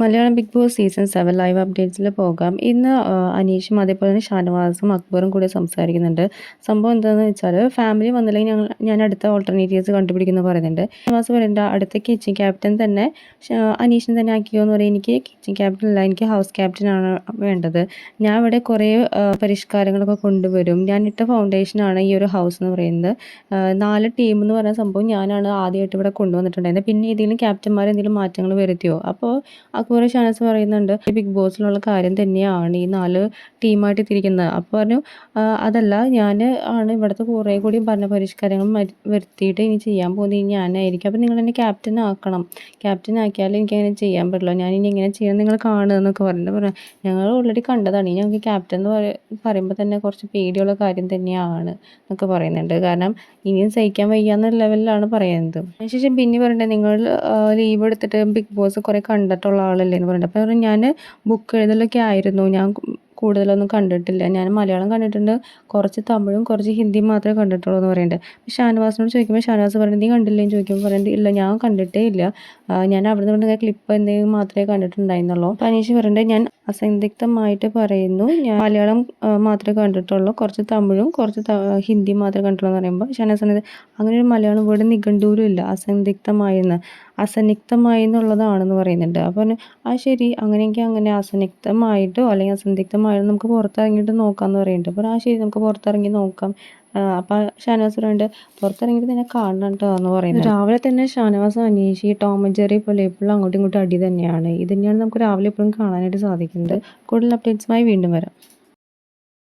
Malayalam Bigg Boss season seven live അപ്ഡേറ്റ്സിൽ പോകാം. ഇന്ന് അനീഷും അതേപോലെ തന്നെ ഷാനവാസും അക്ബറും കൂടി സംസാരിക്കുന്നുണ്ട്. സംഭവം എന്താണെന്ന് വെച്ചാൽ ഫാമിലി വന്നില്ലെങ്കിൽ ഞങ്ങൾ ഞാൻ അടുത്ത ഓൾട്ടർനേറ്റീവ്സ് കണ്ടുപിടിക്കുന്നു പറയുന്നുണ്ട്. ഷാനവാസ് പറയുന്നുണ്ട് അടുത്ത കിച്ചൺ ക്യാപ്റ്റൻ തന്നെ അനീഷിനെ തന്നെ ആക്കിയോ എന്ന് പറയും. എനിക്ക് കിച്ചൺ ക്യാപ്റ്റൻ അല്ല എനിക്ക് ഹൗസ് ക്യാപ്റ്റൻ ആണ് വേണ്ടത്. ഞാൻ ഇവിടെ കുറേ പരിഷ്കാരങ്ങളൊക്കെ കൊണ്ടുവരും. ഞാൻ ഇട്ട ഫൗണ്ടേഷനാണ് ഈ ഒരു ഹൗസ് എന്ന് പറയുന്നത്. നാല് ടീം എന്ന് പറയുന്ന സംഭവം ഞാനാണ് ആദ്യമായിട്ട് ഇവിടെ കൊണ്ടുവന്നിട്ടുണ്ടായിരുന്നത്. പിന്നെ ഏതെങ്കിലും ക്യാപ്റ്റന്മാർ എന്തെങ്കിലും മാറ്റങ്ങൾ വരുത്തിയോ? അപ്പോൾ അക്ബർ ഷാനസ് പറയുന്നുണ്ട് ബിഗ് ബോസിലുള്ള കാര്യം തന്നെയാണ് ഈ നാല് ടീമായിട്ട് തിരിക്കുന്നത്. അപ്പോൾ പറഞ്ഞു അതല്ല ഞാൻ ആണ് ഇവിടുത്തെ കുറേ കൂടി ഭരണ പരിഷ്കാരങ്ങൾ വരുത്തിയിട്ട് ഇനി ചെയ്യാൻ പോകുന്നത് ഇനി ഞാനായിരിക്കും. അപ്പോൾ നിങ്ങൾ എന്നെ ക്യാപ്റ്റൻ ആക്കണം. ക്യാപ്റ്റൻ ആക്കിയാൽ എനിക്ക് അങ്ങനെ ചെയ്യാൻ പറ്റുള്ളൂ. ഞാൻ ഇനി എങ്ങനെ ചെയ്യാൻ നിങ്ങൾ കാണുക എന്നൊക്കെ പറഞ്ഞിട്ട് പറഞ്ഞു. ഞങ്ങൾ ഓൾറെഡി കണ്ടതാണ്. ഇനി ഞങ്ങൾക്ക് ക്യാപ്റ്റൻ എന്ന് പറയുമ്പോൾ തന്നെ കുറച്ച് പേടിയുള്ള കാര്യം തന്നെയാണ് എന്നൊക്കെ പറയുന്നുണ്ട്. കാരണം ഇനിയും സഹിക്കാൻ വയ്യാന്ന ലെവലിലാണ് പറയുന്നത്. അതിനുശേഷം പിന്നെ പറയണ്ടേ നിങ്ങൾ ലീവ് എടുത്തിട്ട് ബിഗ് ബോസ് കുറേ കണ്ടിട്ടുള്ള ആളല്ലേ എന്ന് പറയുന്നത് അപ്പോൾ ഞാൻ ബുക്ക് എഴുതലൊക്കെ ആയിരുന്നു. ഞാൻ കൂടുതലൊന്നും കണ്ടിട്ടില്ല. ഞാൻ മലയാളം കണ്ടിട്ടുണ്ട്. കുറച്ച് തമിഴും കുറച്ച് ഹിന്ദിയും മാത്രമേ കണ്ടിട്ടുള്ളൂ എന്ന് പറയുന്നുണ്ട്. ഷാനവാസിനോട് ചോദിക്കുമ്പോൾ ഷാനവാസ് പറയുന്നത് നീ കണ്ടില്ലേ? എന്ന് ചോദിക്കുമ്പോൾ പറയുന്നത് ഇല്ല ഞാൻ കണ്ടിട്ടേ ഇല്ല. ഞാൻ അവിടെ നിന്ന് ക്ലിപ്പ് എന്തെങ്കിലും മാത്രമേ കണ്ടിട്ടുണ്ടായിരുന്നുള്ളൂ. അനീഷ് പറയുന്നത് ഞാൻ അസന്ധിഗ്ധമായിട്ട് പറയുന്നു. ഞാൻ മലയാളം മാത്രമേ കണ്ടിട്ടുള്ളൂ. കുറച്ച് തമിഴും കുറച്ച് ഹിന്ദിയും മാത്രമേ കണ്ടിട്ടുള്ളൂ എന്ന് പറയുമ്പോൾ ഷാനവാസ് പറയുന്നത് അങ്ങനെ ഒരു മലയാളം വേർഡ് നിഘണ്ടൂരും ഇല്ല അസന്ധിഗ്ധമായെന്ന് അസന്നിഗ്ധമായി എന്നുള്ളതാണെന്ന് പറയുന്നുണ്ട്. അപ്പോൾ ആ ശരി അങ്ങനെയെങ്കിൽ അങ്ങനെ അസന്നിഗ്ധമായിട്ടോ അല്ലെങ്കിൽ അസന്ധിഗ്ധമായിട്ടോ നമുക്ക് പുറത്തിറങ്ങിയിട്ട് നോക്കാമെന്ന് പറയുന്നുണ്ട്. അപ്പോൾ ആ ശരി നമുക്ക് പുറത്തിറങ്ങി നോക്കാം. അപ്പോൾ ഷാനവാസ് പറയുന്നുണ്ട് പുറത്തിറങ്ങിയിട്ട് തന്നെ കാണണം കേട്ടോ എന്ന് പറയുന്നത്. രാവിലെ തന്നെ ഷാനവാസ് അനീഷി ഈ ടോം ജെറി പോലെ എപ്പോഴും അങ്ങോട്ടും ഇങ്ങോട്ടും അടി തന്നെയാണ്. ഇത് തന്നെയാണ് നമുക്ക് രാവിലെ എപ്പോഴും കാണാനായിട്ട് സാധിക്കുന്നത്. കൂടുതൽ അപ്ഡേറ്റ്സുമായി വീണ്ടും വരാം.